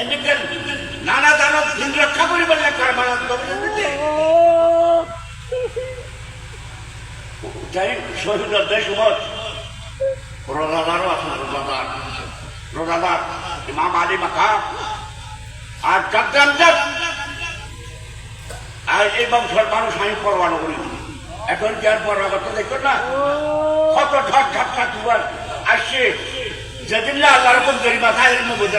এদিকে নানা দানব দিন রক্ষা করিবার লেখার মানা যাই শহীদ দেশ উমর। রোজাদারও আছেন, রোজাদার। রোজাদার, ইমাম আলী মাখা আর যাব আর এই বংশের মানুষ আমি পরোয়ানো করি। এখন কি আর পরোয়া করতে দেখো না? কত ঝট ঝটকা দুবার আসছে। যেদিন বুঝে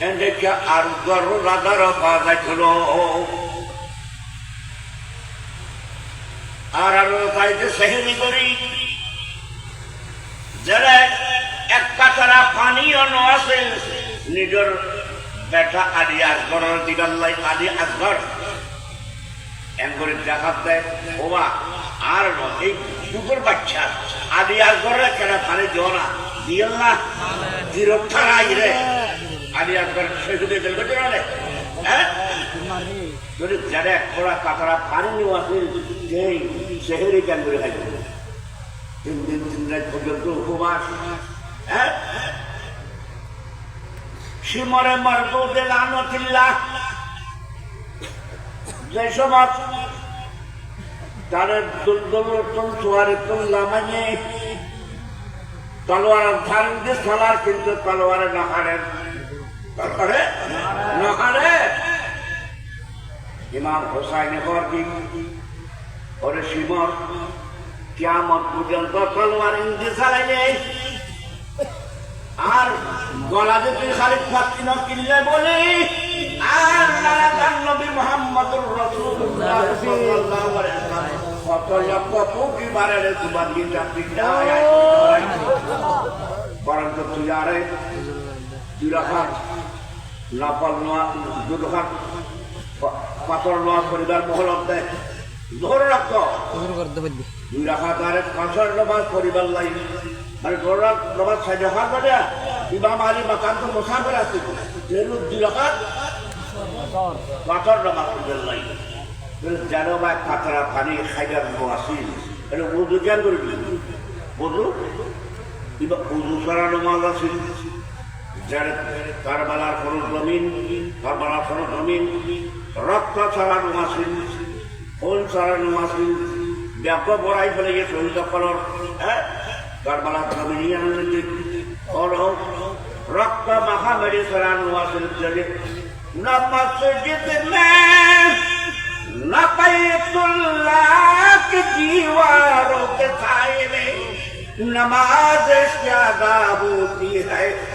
এদিকে আর রোজাদার পাওয়া যাচ্ছিল আর আর তাইতে সেহেরি করি। যারা এক কাতারা পানিও আছে। নিজের বেটা আদি আসগরের দিগাল্লাই আদি আসগর। এঙ্গরে দেখাত দেয় ওবা আর এই কুকুর বাচ্চা আদি আসগরের কেনা পানি দিও না? দিও না? বিরক্ষা নাই রে আদি আসগর সেগুলি রে হ্যাঁ যদি যারা ওরা কাতারা পানি নিয়ে আসে সেই সেহেরি কেন করে খাইতে তিন দিন, তিন রাত পর্যন্ত উপবাস। হ্যাঁ? সিমরে মরদুদে লানতিল্লাহ। যে ধারণ দিয়ে সালার কিন্তু তলোয়ারে নাহারেন তারপরে নাহারে ইমাম হোসাইন বর্দি ওরে সিমর কিয়ামত পর্যন্ত তলোয়ার ইন্দি চালাইলে আর গলা যে তুই খালি ফাঁকি না কিনলে বলি আর তার নবী মোহাম্মদুর রাসূলুল্লাহ সাল্লাল্লাহু আলাইহি ওয়াসাল্লাম। কত লক্ষ কোটি বারে তোমার গীতা পিঠায় বরং তুই আরে রাখাত নাপাল নোয়া রাখাত পাথর নোয়া পরিবার মহলত দেয় ধরে রাখতো দুই রাখাত আরে পাঁচর নামাজ পরিবার লাই। মানে ধরে রাখ নামাজ ছয় রাখাত মানে ইমাম আলী মাকান তো মোসাফের আছে যেহেতু দুই রাখাত পাঁচর নামাজ পরিবার লাই। যেন বা কাতরা পানি খাইবার আসিল। এটা উজু করে দিল বুঝু কিংবা উজু করা নামাজ আসিল। কারবালার খরচ জমিন কারবালা খরচ জমিন, রক্ত ছাড়া নোয়াছিল ফোন ছাড়া নোয়াছিল ব্যাগ বড়াই ফেলে যে শহীদ ফলর হ্যাঁ? কারবালা জমিন রক্ত মাখা মেরে ছাড়া নোয়াছিল চলে نفس جتنا نقيت اللہ کی دیواروں کے سائے میں نماز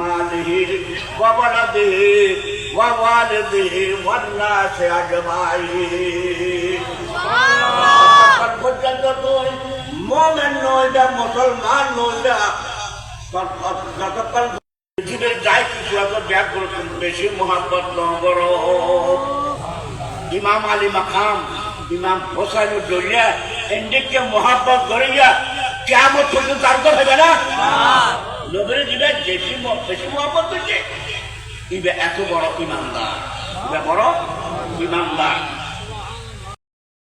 মালিহি ওয়া ওয়ালাদিহি ওয়া ওয়ালিদিহি ওয়ান নাসি আজমাইন তখন পর্যন্ত তুই মোমেন নইটা মুসলমান নইটা যতক্ষণ পৃথিবীর যাই কিছু এত ব্যাগ বেশি মোহাম্মত নগর। ইমাম আলী মাখাম ইমাম হোসাইন জড়িয়া এন্ডিককে মোহাম্মত করিয়া কেমন পর্যন্ত আর তো হবে না? নবীর দিবে বেশি বেশি মোহাম্মত করছে ইবে এত বড় ইমানদার ইবে বড় ইমানদার।